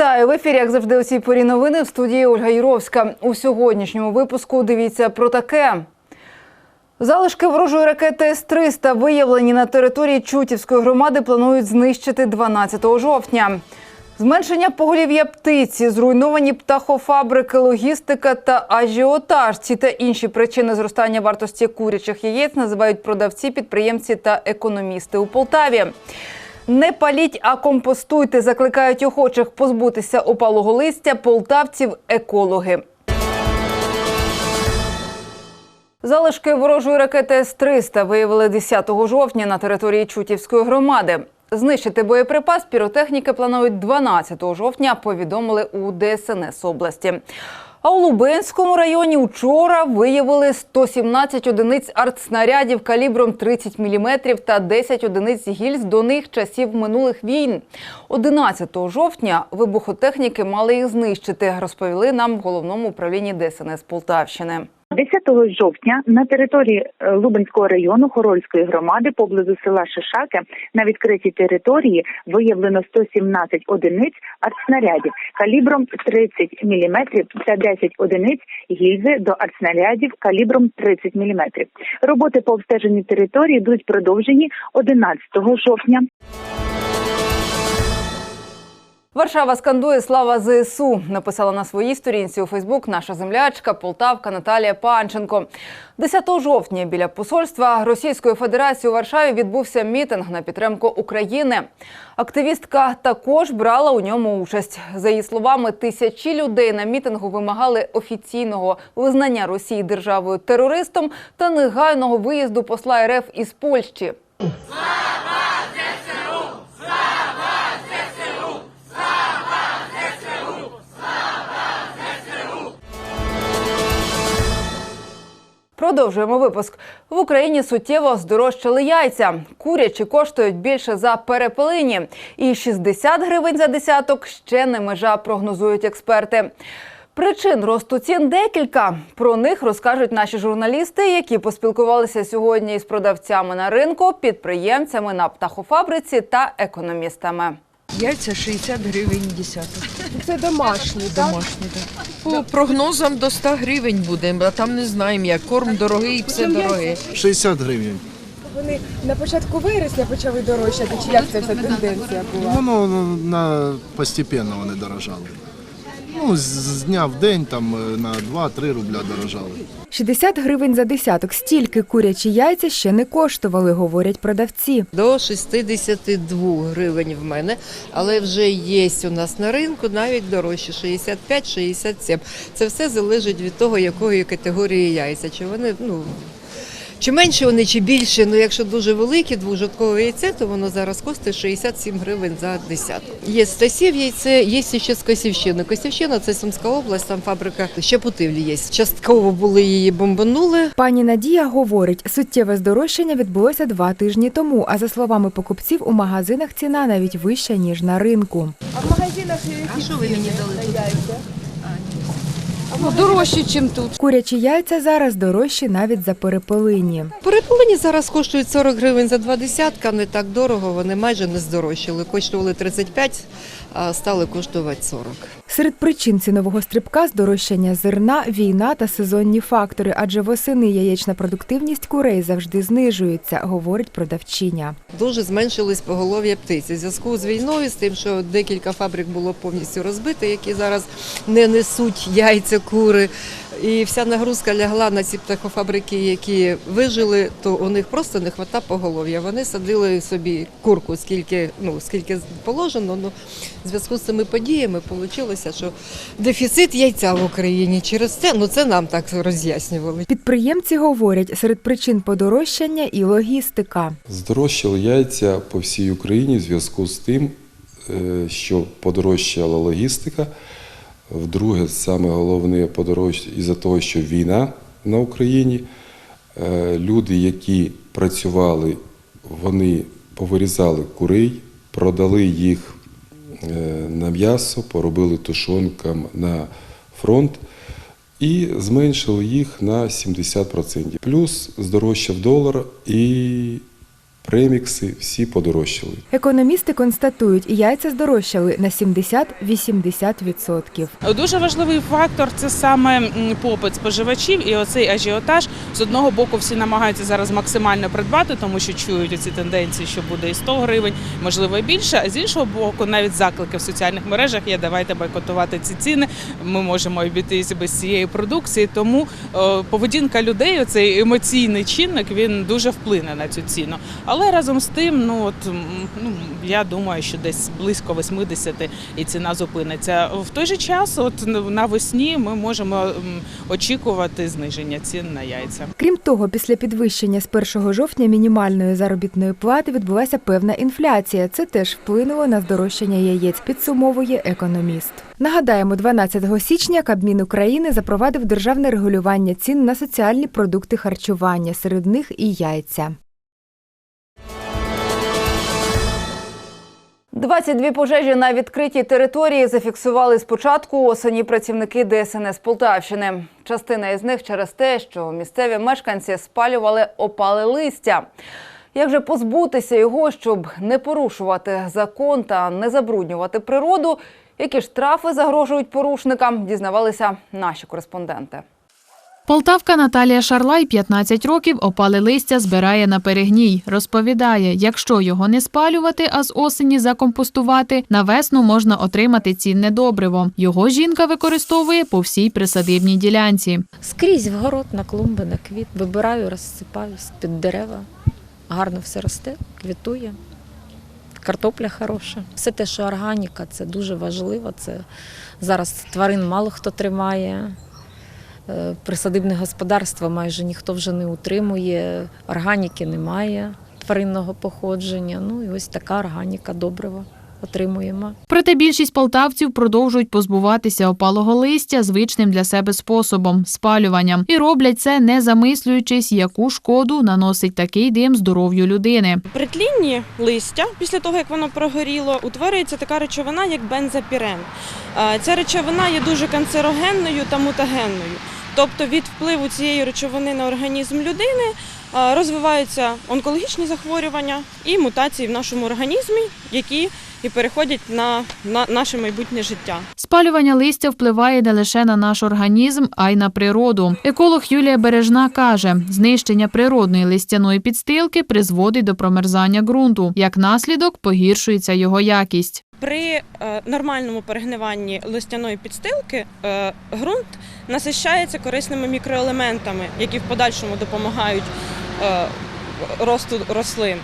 Вітаю в ефірі, як завжди, у цій порі новини в студії Ольга Юровська. У сьогоднішньому випуску дивіться про таке. Залишки ворожої ракети С-300 виявлені на території Чутівської громади планують знищити 12 жовтня. Зменшення поголів'я птиці, зруйновані птахофабрики, логістика та ажіотаж. Ці та інші причини зростання вартості курячих яєць називають продавці, підприємці та економісти у Полтаві. Не паліть, а компостуйте. Закликають охочих позбутися опалого листя полтавців екологи. Залишки ворожої ракети С-300 виявили 10 жовтня на території Чутівської громади. Знищити боєприпас піротехніки планують 12 жовтня, повідомили у ДСНС області. А у Лубенському районі вчора виявили 117 одиниць артснарядів калібром 30 мм та 10 одиниць гільз до них часів минулих війн. 11 жовтня вибухотехніки мали їх знищити, розповіли нам в головному управлінні ДСНС Полтавщини. 10 жовтня на території е, Лубенського району Хорольської громади поблизу села Шишаки на відкритій території виявлено 117 одиниць артснарядів калібром 30 мм та 10 одиниць гільзи до артснарядів калібром 30 мм. Роботи по обстеженню території будуть продовжені 11 жовтня. Варшава скандує слава ЗСУ. Написала на своїй сторінці у Фейсбук наша землячка Полтавка Наталія Панченко. 10 жовтня біля посольства Російської Федерації у Варшаві відбувся мітинг на підтримку України. Активістка також брала у ньому участь. За її словами, тисячі людей на мітингу вимагали офіційного визнання Росії державою терористом та негайного виїзду посла РФ із Польщі. Продовжуємо випуск. В Україні суттєво здорожчали яйця. Курячі коштують більше за перепелині. І 60 гривень за десяток ще не межа, прогнозують експерти. Причин росту цін декілька. Про них розкажуть наші журналісти, які поспілкувалися сьогодні із продавцями на ринку, підприємцями на птахофабриці та економістами. Яйця 60 гривень десяток. Це домашні, Домашні, так. По прогнозам до 100 гривень буде, а там не знаємо як. Корм дорогий, все дороге. 60 гривень. Вони на початку вересня почали дорожчати, чи як це вся тенденція була? Воно ну, на постепенно вони дорожали. Ну, з, з дня в день там е, на 2-3 рубля дорожали. 60 гривень за десяток. Стільки курячі яйця ще не коштували, говорять продавці. До 62 гривень в мене, але вже є у нас на ринку навіть дорожче 65-67. Це все залежить від того, якої категорії яйця. Чи вони ну. Чи менше вони, чи більше. Ну, якщо дуже велике двожиткове яйце, то воно зараз коштує 67 гривень за десяток. Є стасів яйце, є ще з Косівщини. Косівщина це Сумська область, там фабрика Щепутивлі є. Частково були її бомбанули. Пані Надія говорить, суттєве здорожчання відбулося два тижні тому. А за словами покупців, у магазинах ціна навіть вища ніж на ринку. А в магазинах які що ви мені дали тут? Дорожче, ніж тут. Курячі яйця зараз дорожчі навіть за перепелині. Перепелині зараз коштують 40 гривень за два десятка, не так дорого, вони майже не здорожчали. Коштували 35, а стали коштувати 40. Серед причин цінового стрибка здорожчання зерна, війна та сезонні фактори, адже восени яєчна продуктивність курей завжди знижується, говорить продавчиня. Дуже зменшились поголов'я птиці. Зв'язку з війною, з тим, що декілька фабрик було повністю розбито, які зараз не несуть яйця, кури. І вся нагрузка лягла на ці птахофабрики, які вижили, то у них просто не хвата поголов'я. Вони садили собі курку, скільки, ну, скільки положено. Ну, в зв'язку з цими подіями вийшло, що дефіцит яйця в Україні через це, ну це нам так роз'яснювали. Підприємці говорять, серед причин подорожчання і логістика. Здорожчали яйця по всій Україні в зв'язку з тим, е, що подорожчала логістика. Вдруге, саме головне подорожчання із-за того, що війна на Україні. Е, Люди, які працювали, вони повирізали курей, продали їх е, на м'ясо, поробили тушонкам на фронт і зменшили їх на 70%. Плюс здорожчав долар і премікси, всі подорожчали. Економісти констатують, яйця здорожчали на 70-80%. Дуже важливий фактор це саме попит споживачів і оцей ажіотаж. З одного боку, всі намагаються зараз максимально придбати, тому що чують ці тенденції, що буде і 100 гривень, можливо, і більше. А з іншого боку, навіть заклики в соціальних мережах є давайте бойкотувати ці ціни. Ми можемо обійтися без цієї продукції. Тому е, поведінка людей, оцей емоційний чинник, він дуже вплине на цю ціну. Але разом з тим, ну от ну я думаю, що десь близько 80 і ціна зупиниться. В той же час, от навесні, ми можемо очікувати зниження цін на яйця. Крім того, після підвищення з 1 жовтня мінімальної заробітної плати відбулася певна інфляція. Це теж вплинуло на здорожчання яєць, підсумовує економіст. Нагадаємо, 12 січня Кабмін України запровадив державне регулювання цін на соціальні продукти харчування, серед них і яйця. 22 пожежі на відкритій території зафіксували з початку осені працівники ДСНС Полтавщини. Частина із них через те, що місцеві мешканці спалювали опале листя. Як же позбутися його, щоб не порушувати закон та не забруднювати природу? Які штрафи загрожують порушникам? Дізнавалися наші кореспонденти. Полтавка Наталія Шарлай 15 років опале листя збирає на перегній. Розповідає, якщо його не спалювати, а з осені закомпостувати, на весну можна отримати цінне добриво. Його жінка використовує по всій присадибній ділянці. Скрізь в город, на клумби, на квіт. Вибираю, розсипаю з-під дерева. Гарно все росте, квітує. Картопля хороша. Все те, що органіка, це дуже важливо. Це зараз тварин мало хто тримає. Е, Присадибне господарство майже ніхто вже не утримує, органіки немає тваринного походження. Ну і ось така органіка добрива отримуємо. Проте більшість полтавців продовжують позбуватися опалого листя звичним для себе способом спалюванням, і роблять це не замислюючись, яку шкоду наносить такий дим здоров'ю людини. При тлінні листя, після того як воно прогоріло, утворюється така речовина, як бензопірен. Е, Ця речовина є дуже канцерогенною та мутагенною. Тобто від впливу цієї речовини на організм людини розвиваються онкологічні захворювання і мутації в нашому організмі, які і переходять на наше майбутнє життя. Спалювання листя впливає не лише на наш організм, а й на природу. Еколог Юлія Бережна каже, знищення природної листяної підстилки призводить до промерзання ґрунту. Як наслідок погіршується його якість. При е, нормальному перегниванні листяної підстилки е, ґрунт насищається корисними мікроелементами, які в подальшому допомагають е, росту рослин.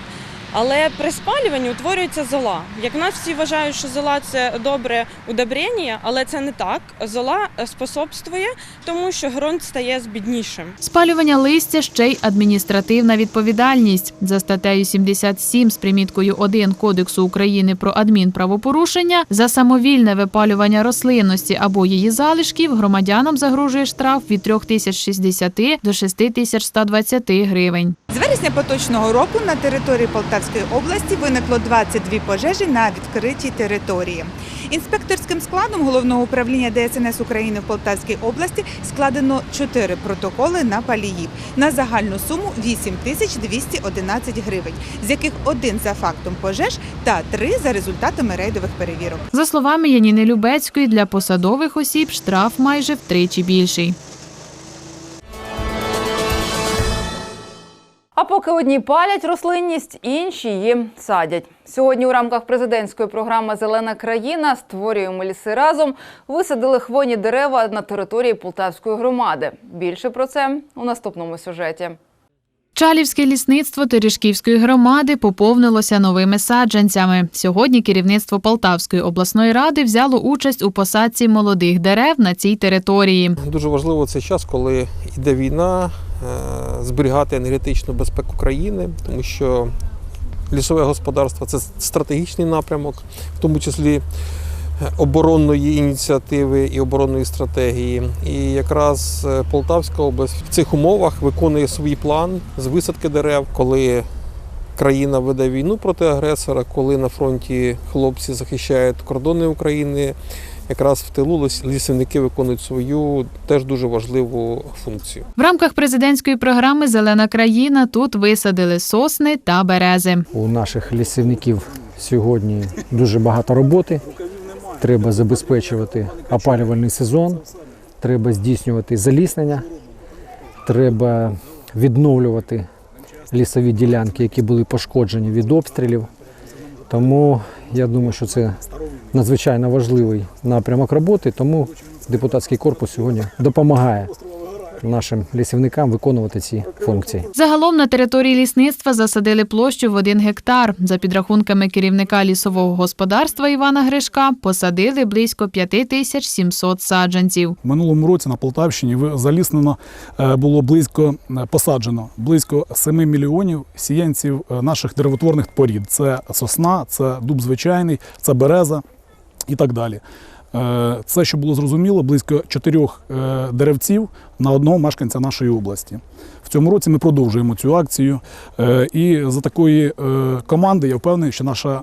Але при спалюванні утворюється зола. Як нас всі вважають, що зола це добре удобрення, але це не так. Зола е, способствує тому, що ґрунт стає збіднішим. Спалювання листя ще й адміністративна відповідальність. За статтею 77 з приміткою 1 Кодексу України про адмінправопорушення за самовільне випалювання рослинності або її залишків громадянам загрожує штраф від 3060 до 6120 гривень. З вересня поточного року на території Полтавської області виникло 22 пожежі на відкритій території. Інспекторським складом головного управління ДСНС України в Полтавській області складено 4 протоколи на паліїв на загальну суму 8 тисяч 211 гривень, з яких один за фактом пожеж та три за результатами рейдових перевірок. За словами Яніни Любецької, для посадових осіб штраф майже втричі більший. Поки одні палять рослинність, інші її садять. Сьогодні у рамках президентської програми Зелена країна створюємо ліси разом. Висадили хвойні дерева на території Полтавської громади. Більше про це у наступному сюжеті. Чалівське лісництво Терешківської громади поповнилося новими саджанцями. Сьогодні керівництво Полтавської обласної ради взяло участь у посадці молодих дерев на цій території. Дуже важливо цей час, коли йде війна, зберігати енергетичну безпеку країни, тому що лісове господарство це стратегічний напрямок, в тому числі е, оборонної ініціативи і оборонної стратегії. І якраз е, Полтавська область в цих умовах виконує свій план з висадки дерев, коли країна веде війну проти агресора, коли на фронті хлопці захищають кордони України якраз в тилу ліс- лісівники виконують свою теж дуже важливу функцію. В рамках президентської програми Зелена країна тут висадили сосни та берези. У наших лісівників сьогодні дуже багато роботи. Треба забезпечувати опалювальний сезон, треба здійснювати заліснення, треба відновлювати лісові ділянки, які були пошкоджені від обстрілів. Тому я думаю, що це надзвичайно важливий напрямок роботи, тому депутатський корпус сьогодні допомагає нашим лісівникам виконувати ці функції. Загалом на території лісництва засадили площу в один гектар. За підрахунками керівника лісового господарства Івана Гришка, посадили близько 5700 саджанців. Минулому році на Полтавщині ви- заліснено е, було близько е, посаджено близько 7 мільйонів сіянців е, наших деревотворних порід. Це сосна, це дуб звичайний, це береза і так далі. Е, Це, що було зрозуміло, близько чотирьох е, деревців на одного мешканця нашої області. В цьому році ми продовжуємо цю акцію. Е, І за такої команди я впевнений, що наша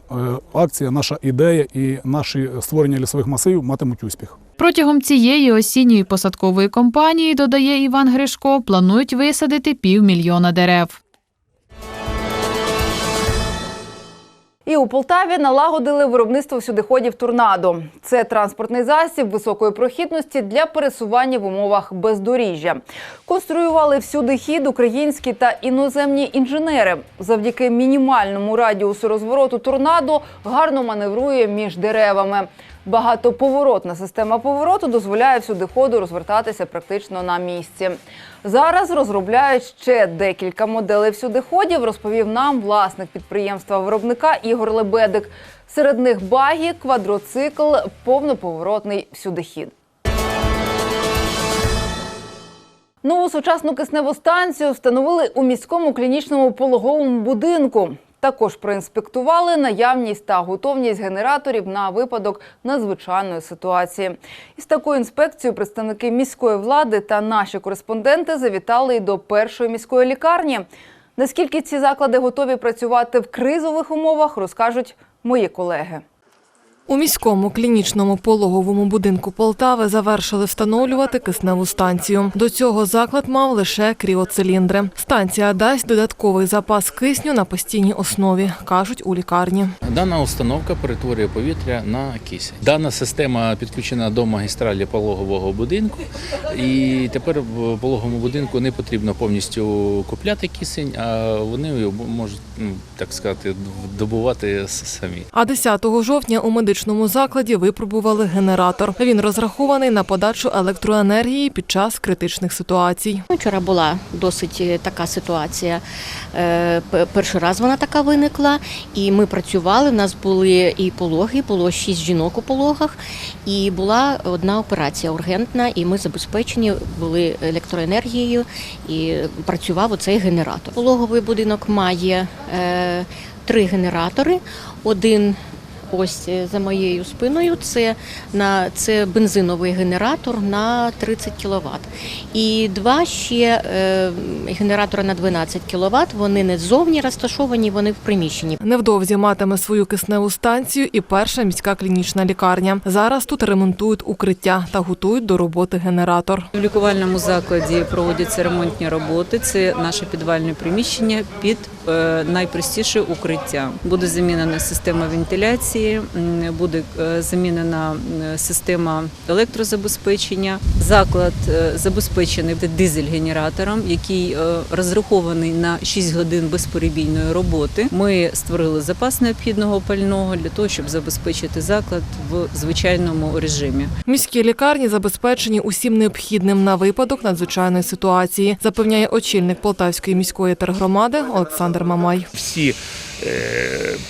акція, наша ідея і наші створення лісових масивів матимуть успіх. Протягом цієї осінньої посадкової кампанії, додає Іван Гришко, планують висадити півмільйона дерев. І у Полтаві налагодили виробництво всюдиходів торнадо. Це транспортний засіб високої прохідності для пересування в умовах бездоріжжя. Конструювали всюди хід українські та іноземні інженери. Завдяки мінімальному радіусу розвороту торнадо гарно маневрує між деревами. Багатоповоротна система повороту дозволяє всюдиходу розвертатися практично на місці. Зараз розробляють ще декілька моделей всюдиходів, розповів нам власник підприємства виробника Ігор Лебедик. Серед них багі, квадроцикл, повноповоротний всюдихід. Нову сучасну кисневу станцію встановили у міському клінічному пологовому будинку. Також проінспектували наявність та готовність генераторів на випадок надзвичайної ситуації. Із такою інспекцією представники міської влади та наші кореспонденти завітали й до першої міської лікарні. Наскільки ці заклади готові працювати в кризових умовах, розкажуть мої колеги. У міському клінічному пологовому будинку Полтави завершили встановлювати кисневу станцію. До цього заклад мав лише кріоциліндри. Станція дасть додатковий запас кисню на постійній основі, кажуть у лікарні. Дана установка перетворює повітря на кисень. Дана система підключена до магістралі пологового будинку, і тепер в пологовому будинку не потрібно повністю купляти кисень, а вони його можуть, ну так сказати, добувати самі. А 10 жовтня у медичному закладі випробували генератор. Він розрахований на подачу електроенергії під час критичних ситуацій. Вчора була досить е, така ситуація. Е, Перший раз вона така виникла, і ми працювали. У нас були і пологи, було шість жінок у пологах, і була одна операція ургентна, і ми забезпечені були електроенергією, і працював оцей генератор. Пологовий будинок має е, три генератори. Один Ось е, за моєю спиною це на це бензиновий генератор на 30 кВт. І два ще е, генератори на 12 кВт. Вони не ззовні розташовані, вони в приміщенні. Невдовзі матиме свою кисневу станцію і перша міська клінічна лікарня. Зараз тут ремонтують укриття та готують до роботи генератор. В лікувальному закладі проводяться ремонтні роботи. Це наше підвальне приміщення під е, найпростіше укриття. Буде замінена система вентиляції, м, буде е, замінена система електрозабезпечення. Заклад е, забезпечений дизель-генератором, який е, розрахований на 6 годин безперебійної роботи. Ми створили запас необхідного пального для того, щоб забезпечити заклад в звичайному режимі. Міські лікарні забезпечені усім необхідним на випадок надзвичайної ситуації, запевняє очільник Полтавської міської тергромади Олександр Мамай. всі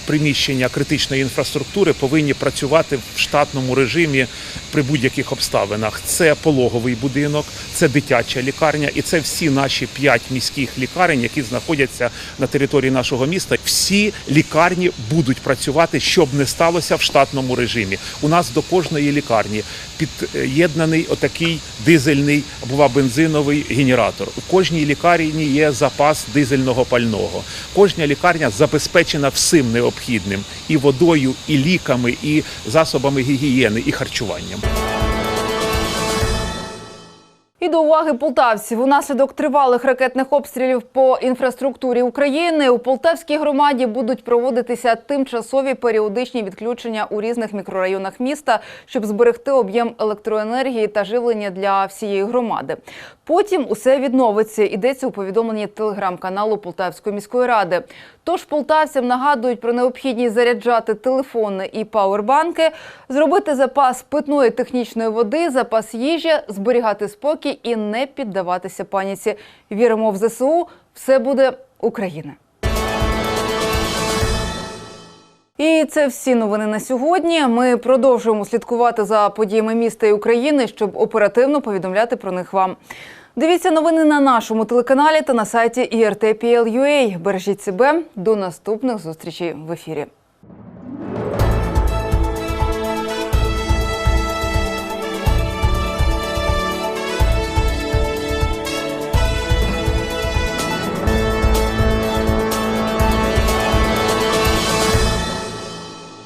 приміщення критичної інфраструктури повинні працювати в штатному режимі при будь-яких обставинах. Це пологовий будинок, це дитяча лікарня, і це всі наші п'ять міських лікарень, які знаходяться на території нашого міста. Всі лікарні будуть працювати, щоб не сталося в штатному режимі. У нас до кожної лікарні під'єднаний отакий дизельний або бензиновий генератор. У кожній лікарні є запас дизельного пального. Кожна лікарня забезпечена забезпечена всім необхідним і водою, і ліками, і засобами гігієни, і харчуванням. І до уваги полтавців. Унаслідок тривалих ракетних обстрілів по інфраструктурі України у Полтавській громаді будуть проводитися тимчасові періодичні відключення у різних мікрорайонах міста, щоб зберегти об'єм електроенергії та живлення для всієї громади. Потім усе відновиться. Йдеться у повідомленні телеграм-каналу Полтавської міської ради. Тож полтавцям нагадують про необхідність заряджати телефони і пауербанки, зробити запас питної технічної води, запас їжі, зберігати спокій і не піддаватися паніці. Віримо в ЗСУ. Все буде Україна. І це всі новини на сьогодні. Ми продовжуємо слідкувати за подіями міста і України, щоб оперативно повідомляти про них вам. Дивіться новини на нашому телеканалі та на сайті IRT.PL.UA. Бережіть себе. До наступних зустрічей в ефірі.